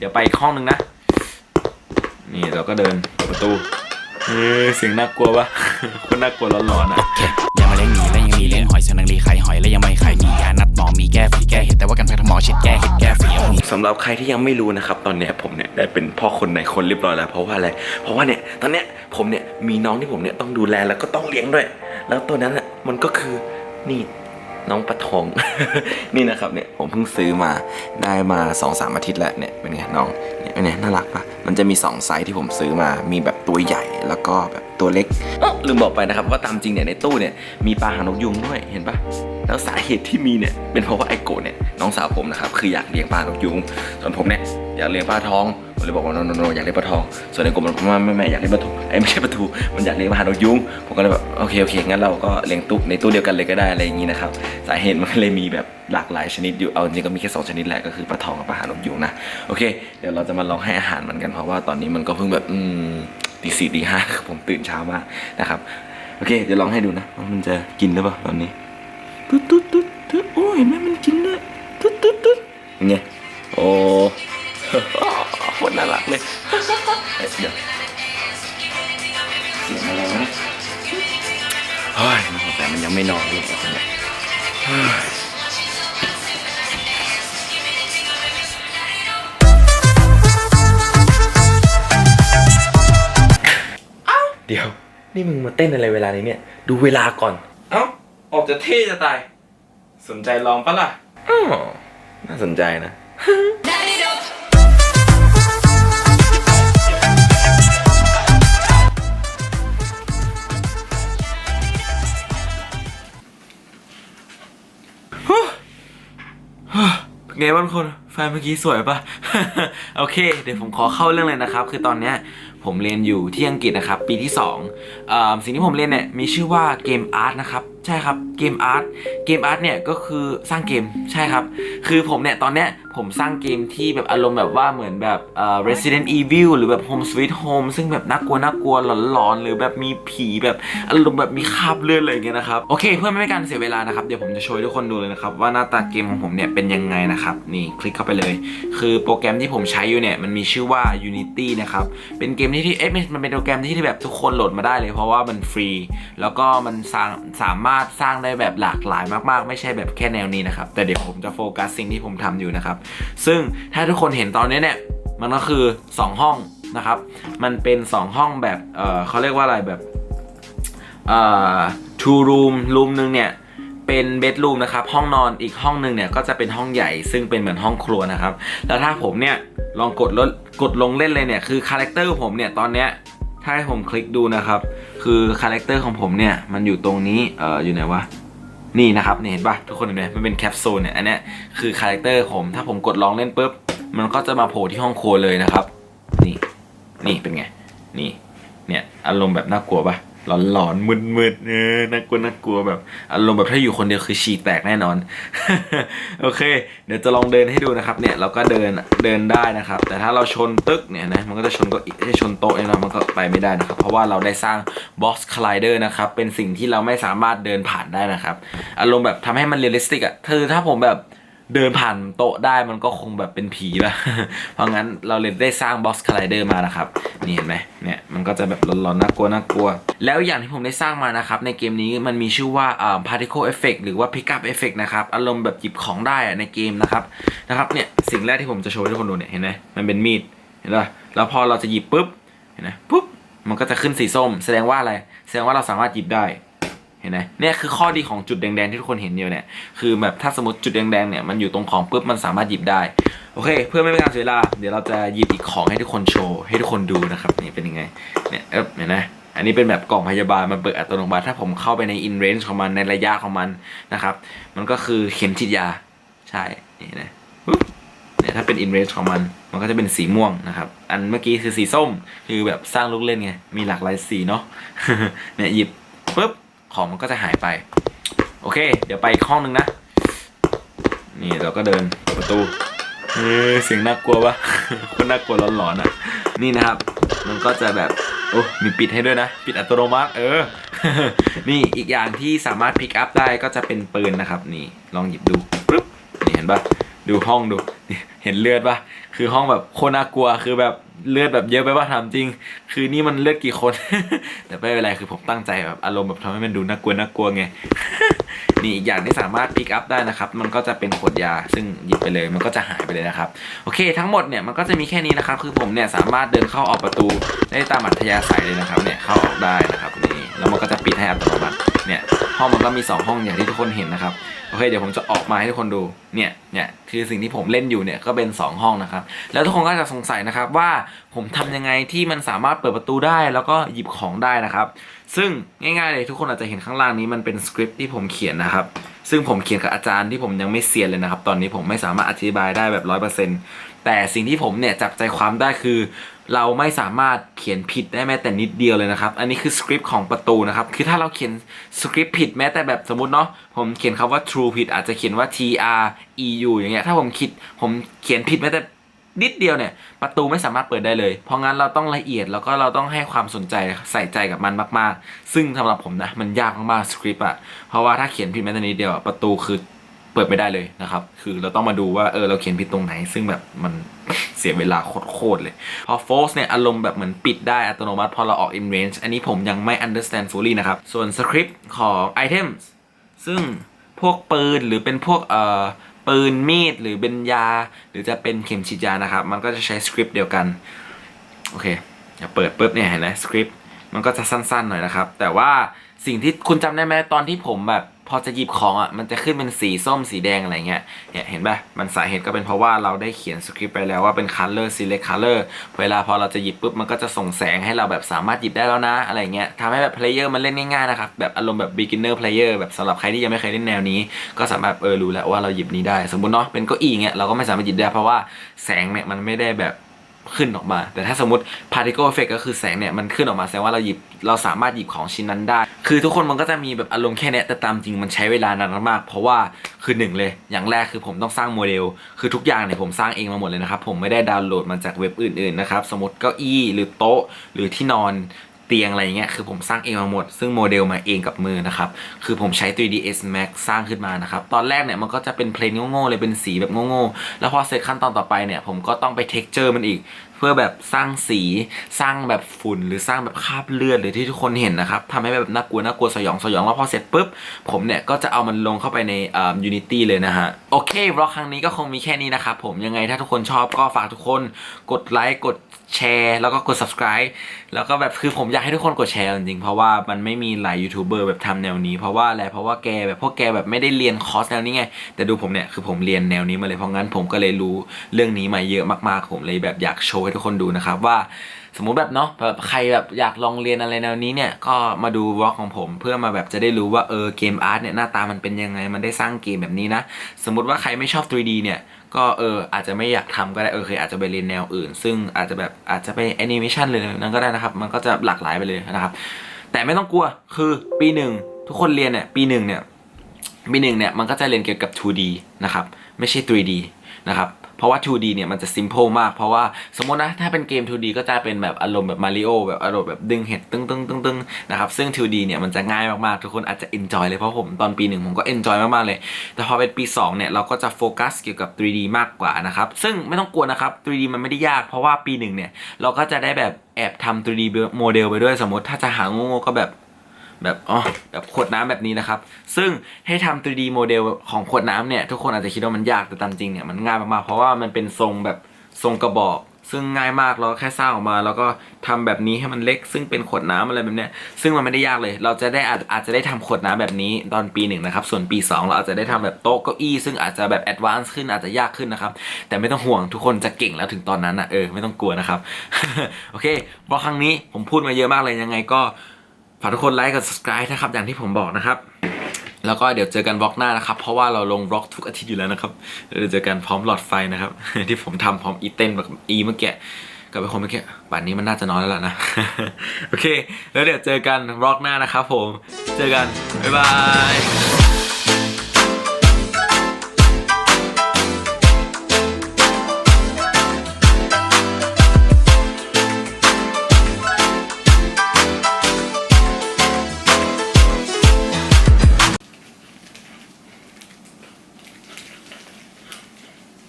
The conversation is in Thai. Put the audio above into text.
เดี๋ยวไปอีกห้องหนึ่งนะ นี่เราก็เดินเปิดประตูเฮ้ยเสียงน่ากลัวปะ คนน่ากลัวร้อนๆอะโอเคยังมาเลี้ยงหมีและยังมีเลี้ยงหอยเสนังรีไข่หอยและยังไม่ไข่มียานัดหมอมีแก้ฝีแก้เห็ดแต่ว่ากันแพทย์หมอเช็ดแก้เห็ดแก้ฝีเอาหนีสำหรับใครที่ยังไม่รู้นะครับ ตอนเนี้ยผมเนี่ยได้เป็นพ่อคนในคนเรียบร้อยแล้ว เพราะว่าอะไร เพราะว่าเนี่ยตอนเนี้ยผมเนี่ยมีน้องที่ผมเนี่ยต้องดูแลแล้วก็ต้องเลี้ยงด้วย แล้วตัวนั้นอะมันก็คือนี่ น้องปะทอง นี่นะครับเนี่ยผมเพิ่งซื้อมาได้มา2อสามอาทิตย์แล้วเนี่ยเป็นไงน้องเนี่ยเป็นไงน่ารักปะมันจะมี 2 ไซส์ที่ผมซื้อมามีแบบ ตัวใหญ่แล้วก็แบบตัวเล็กลืมบอกไปนะครับว่าตามจริงเนี่ยในตู้เนี่ยมีปลาหางนกยุงด้วยเห็นปะแล้วสาเหตุที่มีเนี่ยเป็นเพราะว่าไอโกะเนี่ยน้องสาวผมนะครับคืออยากเลี้ยงปลานกยุงส่วนผมเนี่ยอยากเลี้ยงปลาทองผมเลยบอกว่าโนโนอยากเลี้ยงปลาทอง ส่วนไอโกะมันว่าไม่ไม่อยากเลี้ยงปลาทูไอไม่ใช่ปลาทูมันอยากเลี้ยงปลานกยุงผมก็เลยแบบโอเคโอเคงั้นเราก็เลี้ยงตู้ในตู้เดียวกันเลยก็ได้อะไรอย่างนี้นะครับสาเหตุมันก็เลยมีแบบหลากหลายชนิดอยู่เอาจริงก็มีแค่สองชนิดแหละก็คือปลาทองกับปลาหางนกยุงนะโอเค เดี๋ยวเราจะมาลองให้อาหารมันกันเพราะว่าตอนนี้มันก็เพิ่งแบบอืม ตีสี่ตีห้าผมตื่นเช้ามากนะครับ โอเค เดี๋ยวลองให้ดูนะว่ามันจะกินหรือเปล่าตอนนี้ตุ๊ดตุ๊ดตุ๊ดตุ๊ดโอ้ยเห็นไหมมันกินด้วยตุ๊ดตุ๊ดตุ๊ดยังไงโอ้โคตรน่ารักเลยเอ๊ะเดี๋ยวเสียงอะไรวะเนี่ยเฮ้ยแต่มันยังไม่นอนเลยคนเนี้ย เฮ้ยเดี๋ยว นี่มึงมาเต้นอะไรเวลานี้เนี่ย ดูเวลาก่อน เอ้า ออกจะเท่จะตาย สนใจลองปะล่ะอ้าวน่าสนใจนะ ไงบ้างคน แฟนเมื่อกี้สวยปะ โอเค เดี๋ยวผมขอเข้าเรื่องเลยนะครับ คือตอนเนี้ยผมเรียนอยู่ที่อังกฤษนะครับ ปีที่2ออสิ่งที่ผมเรียนเนี่ยมีชื่อว่าเกมอาร์ตนะครับ ใช่ครับเกมอาร์ตเกมอาร์ตเนี่ยก็คือสร้างเกมใช่ครับ คือผมเนี่ยตอนเนี้ยผมสร้างเกมที่แบบอารมณ์แบบว่าเหมือนแบบเอ่อ Resident Evil หรือแบบ Home Sweet Home ซึ่งแบบน่ากลัวน่ากลัวหลอนๆ หรือแบบมีผีแบบอารมณ์แบบมีคราบเลือดอะไรอย่างเงี้ยนะครับ โอเค เพื่อไม่ให้การเสียเวลานะครับ เดี๋ยวผมจะโชว์ทุกคนดูเลยนะครับ ว่าหน้าตาเกมของผมเนี่ยเป็นยังไงนะครับ นี่คลิกเข้าไปเลย คือโปรแกรมที่ผมใช้อยู่เนี่ยมันมีชื่อว่า Unity นะครับเป็นเกมที่ที่เอ๊ะมันเป็นโปรแกรมที่แบบทุกคนโหลดมาได้เลย เพราะว่ามันฟรี แล้วก็มันสร้างสามารถสร้างได้แบบหลากหลายมากๆ ไม่ใช่แบบแค่แนวนี้นะครับ แต่เดี๋ยวผมจะโฟกัสสิ่งที่ผมทำอยู่นะครับ ซึ่งถ้าทุกคนเห็นตอนนี้เนี่ยมันก็คือ 2 ห้องนะครับ มันเป็น 2 ห้องแบบเออเขาเรียกว่าอะไรแบบเอ่อ two room room หนึ่งเนี่ยเป็น bedroom นะครับ ห้องนอนอีกห้องหนึ่งเนี่ยก็จะเป็นห้องใหญ่ซึ่งเป็นเหมือนห้องครัวนะครับ แล้วถ้าผมเนี่ยลองกดลดกดลงเล่นเลยเนี่ยคือคาแรคเตอร์ผมเนี่ยตอนเนี้ยถ้าให้ผมคลิกดูนะครับ คือคาแรคเตอร์ของผมเนี่ยมันอยู่ตรงนี้เอออยู่ไหนวะนี่นะครับนี่เห็นปะทุกคนเห็นไหมมันเป็นแคปซูลเนี่ยอันเนี้ยคือคาแรคเตอร์ผมถ้าผมกดลองเล่นปุ๊บมันก็จะมาโผล่ที่ห้องครัวเลยนะครับ นี่นี่เป็นไงนี่เนี่ยอารมณ์แบบน่ากลัวปะ หลอนหลอนๆมึนมึนเออน่ากลัวน่ากลัวแบบอารมณ์แบบถ้าอยู่คนเดียวคือฉีกแตกแน่นอน โอเค เดี๋ยวจะลองเดินให้ดูนะครับ เนี่ยเราก็เดินเดินได้นะครับ แต่ถ้าเราชนตึกเนี่ยนะมันก็จะชนก็จะชนโต๊ะเนี่ยนะมันก็ไปไม่ได้นะครับ เพราะว่าเราได้สร้าง box collider นะครับ เป็นสิ่งที่เราไม่สามารถเดินผ่านได้นะครับ อารมณ์แบบทำให้มันเรียลลิสติกอะคือถ้าผมแบบ เดินผ่านโต๊ะได้มันก็คงแบบเป็นผีป่ะ เพราะงั้นเราเลยได้สร้าง box collider มานะครับ นี่เห็นไหมเนี่ยมันก็จะแบบร้อนๆน่ากลัวน่ากลัว แล้วอย่างที่ผมได้สร้างมานะครับ ในเกมนี้มันมีชื่อว่าอ่า particle effect หรือว่า pickup effect นะครับ อารมณ์แบบหยิบของได้อะในเกมนะครับนะครับเนี่ยสิ่งแรกที่ผมจะโชว์ให้ทุกคนดูเนี่ยเห็นไหมมันเป็นมีดเห็นป่ะแล้วพอเราจะหยิบปุ๊บเห็นไหมปุ๊บมันก็จะขึ้นสีส้ม แสดงว่าอะไรแสดงว่าเราสามารถหยิบได้ เห็นไหมเนี่ยคือข้อดีของจุดแดงๆที่ทุกคนเห็นอยู่เนี่ยคือแบบถ้าสมมติจุดแดงๆเนี่ยมันอยู่ตรงของปุ๊บมันสามารถหยิบได้โอเค เพื่อไม่เป็นการเสียเวลาเดี๋ยวเราจะหยิบอีกของให้ทุกคนโชว์ให้ทุกคนดูนะครับนี่เป็นยังไงเนี่ยเอ๊บเห็นไหมอันนี้เป็นแบบกล่องพยาบาลมันเปิดอัตโนมัติถ้าผมเข้าไปใน in range ของมันในระยะของมันนะครับมันก็คือเข็มฉีดยาใช่นี่นะเนี่ยถ้าเป็น in range ของมันมันก็จะเป็นสีม่วงนะครับ อันเมื่อกี้คือสีส้มคือแบบสร้างลูกเล่นไงมีหลากหลายสีเนาะเนี่ยหยิบปุ๊บ ของมันก็จะหายไป โอเค เดี๋ยวไปอีกห้องนึงนะ นี่เราก็เดินเปิดประตูเฮ้ยเสียงน่ากลัวปะคนน่ากลัวหลอนๆอะ นี่นะครับ มันก็จะแบบโอ้มีปิดให้ด้วยนะ ปิดอัตโนมัติ เออ นี่อีกอย่างที่สามารถพิกอัพได้ก็จะเป็นปืนนะครับ นี่ลองหยิบดูปึ๊บนี่เห็นปะ ดูห้องดู เห็นเลือดปะคือห้องแบบโคตรน่ากลัว คือแบบเลือดแบบเยอะไปปะถามจริง คือนี่มันเลือดกี่คน แต่ไม่เป็นไรคือผมตั้งใจแบบอารมณ์แบบทำให้มันดูน่ากลัวน่ากลัวไง นี่อีกอย่างที่สามารถพิกอัพได้นะครับ มันก็จะเป็นขวดยา ซึ่งหยิบไปเลย มันก็จะหายไปเลยนะครับ โอเค ทั้งหมดเนี่ยมันก็จะมีแค่นี้นะครับ คือผมเนี่ยสามารถเดินเข้าออกประตูได้ตามอัธยาศัยเลยนะครับ เนี่ยเข้าออกได้นะครับนี่ แล้วมันก็จะปิดให้อัตโนมัติ เนี่ย ห้องมันก็มี 2 ห้องอย่างที่ทุกคนเห็นนะครับโอเคเดี๋ยวผมจะออกมาให้ทุกคนดูเนี่ยเนี่ยคือสิ่งที่ผมเล่นอยู่เนี่ยก็เป็น 2 ห้องนะครับ แล้วทุกคนก็จะสงสัยนะครับว่าผมทำยังไงที่มันสามารถเปิดประตูได้แล้วก็หยิบของได้นะครับ ซึ่งง่ายๆเลยทุกคนอาจจะเห็นข้างล่างนี้มันเป็นสคริปต์ที่ผมเขียนนะครับ ซึ่งผมเขียนกับอาจารย์ที่ผมยังไม่เซียนเลยนะครับ ตอนนี้ผมไม่สามารถอธิบายได้แบบร้อยเปอร์เซ็นต์แต่สิ่งที่ผมเนี่ยจับใจความได้คือ เราไม่สามารถเขียนผิดได้แม้แต่นิดเดียวเลยนะครับ อันนี้คือสคริปต์ของประตูนะครับ คือถ้าเราเขียนสคริปต์ผิดแม้แต่แบบสมมติเนาะ ผมเขียนคำว่า true ผิดอาจจะเขียนว่า t r e u อย่างเงี้ย ถ้าผมคิดผมเขียนผิดแม้แต่ นิดเดียวเนี่ยประตูไม่สามารถเปิดได้เลย เพราะงั้นเราต้องละเอียดแล้วก็เราต้องให้ความสนใจใส่ใจกับมันมากๆ ซึ่งสำหรับผมนะมันยากมากๆสคริปต์อะเพราะว่าถ้าเขียนผิดแม้แต่นิดเดียวประตูคือเปิดไม่ได้เลยนะครับ คือเราต้องมาดูว่าเออเราเขียนผิดตรงไหน ซึ่งแบบมันเสียเวลาโคตรเลย พอ false เนี่ยอารมณ์แบบเหมือนปิดได้อัตโนมัติ พอเราออก in range อันนี้ผมยังไม่ understand fully นะครับ ส่วน script ของ items ซึ่งพวกปืนหรือเป็นพวกเอ่อ ปืนมีดหรือเป็นยา หรือจะเป็นเข็มฉีดยานะครับ มันก็จะใช้สคริปต์เดียวกัน โอเคจะเปิดปุ๊บเนี่ยเห็นไหมสคริปต์มันก็จะสั้นๆหน่อยนะครับ แต่ว่าสิ่งที่คุณจำได้ไหมตอนที่ผมแบบ พอจะหยิบของอะมันจะขึ้นเป็นสีส้มสีแดงอะไรเงี้ยเนี่ยเห็นปะมันสาเหตุก็เป็นเพราะว่าเราได้เขียนสคริปต์ไปแล้วว่าเป็น color select color เวลาพอเราจะหยิบปุ๊บมันก็จะส่งแสงให้เราแบบสามารถหยิบได้แล้วนะ อะไรเงี้ยทำให้แบบ player มันเล่นง่ายๆนะครับแบบอารมณ์แบบ beginner player แบบสำหรับใครที่ยังไม่เคยเล่นแนวนี้ ก็สามารถเออรู้แล้วว่าเราหยิบนี้ได้ สมมติเนาะเป็นเก้าอี้เงี้ยเราก็ไม่สามารถหยิบได้เพราะว่าแสงเนี่ยมันไม่ได้แบบ ขึ้นออกมา แต่ถ้าสมมติ particle effect ก็คือแสงเนี่ยมันขึ้นออกมาแสดงว่าเราหยิบเราสามารถหยิบของชิ้นนั้นได้ คือทุกคนมันก็จะมีแบบอารมณ์แค่เนี้ยแต่ตามจริงมันใช้เวลานานมาก เพราะว่าคือหนึ่งเลย อย่างแรกคือผมต้องสร้างโมเดล คือทุกอย่างเนี่ยผมสร้างเองมาหมดเลยนะครับ ผมไม่ได้ดาวน์โหลดมาจากเว็บอื่นๆนะครับ สมมติเก้าอี้หรือโต๊ะหรือที่นอน ตียงอะไรอย่างเงี้ยคือผมสร้างเองมาหมด ซึ่งโมเดลมาเองกับมือนะครับ คือผมใช้ 3ds max สร้างขึ้นมานะครับ ตอนแรกเนี่ยมันก็จะเป็นเพลนโง่ๆเลยเป็นสีแบบโง่ๆแล้วพอเสร็จขั้นตอนต่อไปเนี่ยผมก็ต้องไป texture มันอีกเพื่อแบบสร้างสีสร้างแบบฝุ่น หรือสร้างแบบคราบเลือดหรือที่ทุกคนเห็นนะครับทำให้แบบน่ากลัวน่ากลัวสยองสยองแล้วพอเสร็จปุ๊บ ผมเนี่ยก็จะเอามันลงเข้าไปในอ่า Unity เลยนะฮะ โอเคบล็อกครั้งนี้ก็คงมีแค่นี้นะครับผมยังไงถ้าทุกคนชอบก็ฝากทุกคนกดไลค์กด แชร์แล้วก็กด subscribe แล้วก็แบบคือผมอยากให้ทุกคนกดแชร์จริงๆเพราะว่ามันไม่มีหลายยูทูบเบอร์แบบทำแนวนี้เพราะว่าอะไรเพราะว่าแกแบบพวกแกแบบไม่ได้เรียนคอร์สแนวนี้ไง แต่ดูผมเนี่ยคือผมเรียนแนวนี้มาเลยเพราะงั้นผมก็เลยรู้เรื่องนี้มาเยอะมากๆผมเลยแบบอยากโชว์ให้ทุกคนดูนะครับว่า สมมุติแบบเนาะแบบใครแบบอยากลองเรียนอะไรแนวนี้เนี่ยก็มาดูวอล์กของผม เพื่อมาแบบจะได้รู้ว่าเออเกมอาร์ตเนี่ยหน้าตามันเป็นยังไงมันได้สร้างเกมแบบนี้นะ สมมุติว่าใครไม่ชอบ 3D เนี่ยก็เอออาจจะไม่อยากทำก็ได้เออเคยอาจจะไปเรียนแนวอื่น ซึ่งอาจจะแบบอาจจะไปแอนิเมชันเลยนั่นก็ได้นะครับ มันก็จะหลากหลายไปเลยนะครับ แต่ไม่ต้องกลัวคือปีหนึ่งทุกคนเรียนเนี่ยปีหนึ่งเนี่ยปีหนึ่งเนี่ยมันก็จะเรียนเกี่ยวกับ 2D นะครับไม่ใช่ 3D นะครับ เพราะว่า 2D เนี่ยมันจะ simple มาก เพราะว่าสมมตินะถ้าเป็นเกม 2D ก็จะเป็นแบบอารมณ์แบบมาริโอแบบอารมณ์แบบดึงเห็ดตึ้งตึ้งตึ้งตึ้งนะครับซึ่ง 2D เนี่ยมันจะง่ายมากๆ ทุกคนอาจจะ enjoy เลยเพราะผมตอนปีหนึ่งผมก็ enjoy มากๆเลย แต่พอเป็นปี 2 เนี่ยเราก็จะโฟกัสเกี่ยวกับ 3D มากกว่านะครับซึ่งไม่ต้องกลัวนะครับ 3D มันไม่ได้ยาก เพราะว่าปีหนึ่งเนี่ยเราก็จะได้แบบแอบทำ 3D โมเดลไปด้วยสมมติถ้าจะหาโง่ๆก็แบบ แบบอ๋อแบบขวดน้ำแบบนี้นะครับ ซึ่งให้ทำ 3D โมเดลของขวดน้ำเนี่ย ทุกคนอาจจะคิดว่ามันยากแต่ตามจริงเนี่ยมันง่ายมากๆเพราะว่ามันเป็นทรงแบบทรงกระบอก ซึ่งง่ายมากเราแค่สร้างออกมา แล้วก็ทำแบบนี้ให้มันเล็ก ซึ่งเป็นขวดน้ำอะไรแบบเนี้ยซึ่งมันไม่ได้ยากเลย เราจะได้อาจอาจจะได้ทำขวดน้ำแบบนี้ตอนปีหนึ่งนะครับส่วนปี 2 เราอาจจะได้ทำแบบโต๊ะเก้าอี้ซึ่งอาจจะแบบแอดวานซ์ขึ้นอาจจะยากขึ้นนะครับแต่ไม่ต้องห่วงทุกคนจะเก่งแล้วถึงตอนนั้นนะเออไม่ต้องกลัวนะครับโอเคเพราะครั้งนี้ผมพูดมาเยอะมากเลยยังไงก็ ฝากทุกคนไลค์กับ subscribe นะครับ อย่างที่ผมบอกนะครับ แล้วก็เดี๋ยวเจอกันบล็อกหน้านะครับ เพราะว่าเราลงบล็อกทุกอาทิตย์อยู่แล้วนะครับเดี๋ยวเจอกันพร้อมหลอดไฟนะครับ ที่ผมทำพร้อมอีเต้นแบบอีเมื่อกี้กับไปคนเมื่อกี้ป่านนี้มันน่าจะน้อยแล้วล่ะนะ โอเค แล้วเดี๋ยวเจอกันบล็อกหน้านะครับผม เจอกัน บ๊ายบาย